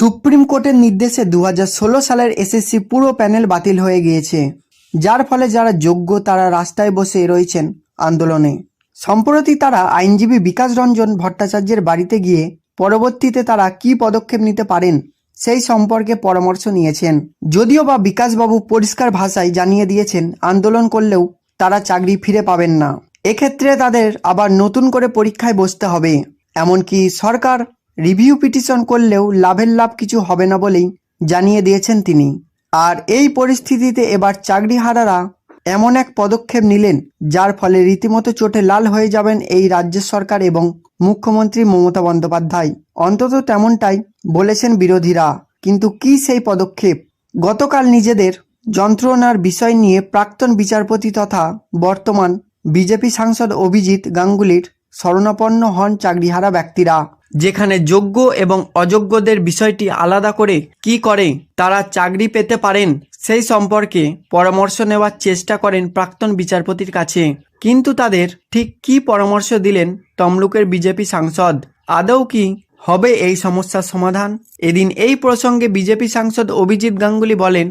Supreme কোর্টের নির্দেশে দু হাজার ষোলো সালের এসএসসি পুরো প্যানেল বাতিল হয়ে গিয়েছে। যার ফলে যারা যোগ্য, তারা রাস্তায় বসে রয়েছেন আন্দোলনে। সম্প্রতি তারা আইনজীবী বিকাশ রঞ্জন ভট্টাচার্যের বাড়িতে গিয়ে পরবর্তীতে তারা কী পদক্ষেপ নিতে পারেন, সেই সম্পর্কে পরামর্শ নিয়েছেন। যদিও বা বিকাশবাবু পরিষ্কার ভাষায় জানিয়ে দিয়েছেন, আন্দোলন করলেও তারা চাকরি ফিরে পাবেন না। এক্ষেত্রে তাদের আবার নতুন করে পরীক্ষায় বসতে হবে। এমনকি সরকার রিভিউ পিটিশন করলেও লাভের লাভ কিছু হবে না বলেই জানিয়ে দিয়েছেন তিনি। আর এই পরিস্থিতিতে এবার চাকরিহারারা এমন এক পদক্ষেপ নিলেন, যার ফলে রীতিমতো চোটে লাল হয়ে যাবেন এই রাজ্য সরকার এবং মুখ্যমন্ত্রী মমতা বন্দ্যোপাধ্যায়। অন্তত তেমনটাই বলেছেন বিরোধীরা। কিন্তু কি সেই পদক্ষেপ? গতকাল নিজেদের যন্ত্রণার বিষয় নিয়ে প্রাক্তন বিচারপতি তথা বর্তমান বিজেপি সাংসদ অভিজিৎ গাঙ্গুলির শরণাপন্ন হন চাকরিহারা ব্যক্তিরা। যেখানে যোগ্য এবং অযোগ্যদের বিষয়টি আলাদা করে কি করে তারা চাকরি পেতে পারেন সেই সম্পর্কে পরামর্শ নেওয়ার চেষ্টা করেন প্রাক্তন বিচারপতির কাছে। কিন্তু তাদের ঠিক কি পরামর্শ দিলেন তমলুকের বিজেপি সাংসদ? আদৌ কি হবে এই সমস্যার সমাধান? এদিন এই প্রসঙ্গে বিজেপি সাংসদ অভিজিৎ গাঙ্গুলি বলেন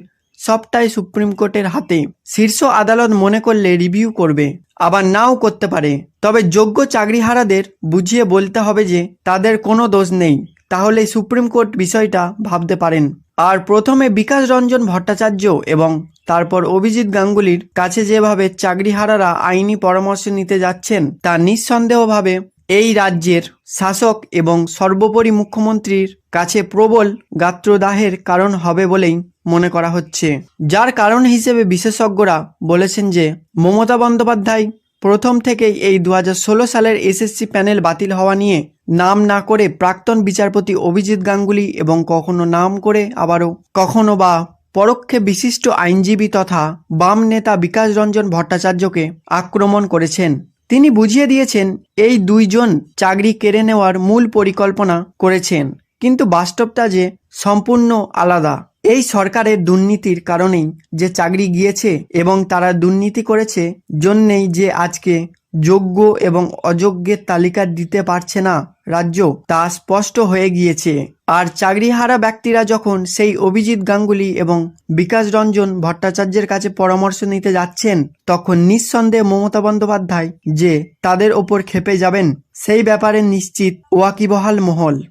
সবটাই সুপ্রিম কোর্টের হাতে শীর্ষ আদালত মনে করলে রিভিউ করবে, আবার নাও করতে পারে। তবে যোগ্য চাকরিহারাদের বুঝিয়ে বলতে হবে যে, তাদের কোনো দোষ নেই। তাহলে সুপ্রিম কোর্ট বিষয়টা ভাবতে পারেন। আর প্রথমে বিকাশ রঞ্জন ভট্টাচার্য এবং তারপর অভিজিৎ গাঙ্গুলির কাছে যেভাবে চাকরিহারারা আইনি পরামর্শ নিতে যাচ্ছেন, তা নিঃসন্দেহভাবে এই রাজ্যের শাসক এবং সর্বোপরি মুখ্যমন্ত্রীর কাছে প্রবল গাত্রদাহের কারণ হবে বলেই মনে করা হচ্ছে। যার কারণ হিসেবে বিশেষজ্ঞরা বলেছেন যে, মমতা বন্দ্যোপাধ্যায় প্রথম থেকেই এই দু হাজার ষোলো সালের এসএসসি প্যানেল বাতিল হওয়া নিয়ে নাম না করে প্রাক্তন বিচারপতি অভিজিৎ গাঙ্গুলি এবং কখনো নাম করে আবারও কখনো বা পরোক্ষে বিশিষ্ট আইনজীবী তথা বাম নেতা বিকাশ রঞ্জন ভট্টাচার্যকে আক্রমণ করেছেন। তিনি বুঝিয়ে দিয়েছেন, এই দুইজন চাকরি কেড়ে নেওয়ার মূল পরিকল্পনা করেছেন, কিন্তু বাস্তবটা যে সম্পূর্ণ আলাদা। এই সরকারের দুর্নীতির কারণেই যে চাকরি গিয়েছে এবং তারা দুর্নীতি করেছে, জন্যেই যে আজকে যোগ্য এবং অযোগ্যের তালিকা দিতে পারছে না রাজ্য, তা স্পষ্ট হয়ে গিয়েছে। আর চাকরিহারা ব্যক্তিরা যখন সেই অভিজিৎ গাঙ্গুলি এবং বিকাশ রঞ্জন ভট্টাচার্যের কাছে পরামর্শ নিতে যাচ্ছেন, তখন নিঃসন্দেহে মমতা বন্দ্যোপাধ্যায় যে, তাদের ওপর খেপে যাবেন, সেই ব্যাপারে নিশ্চিত ওয়াকিবহাল মহল।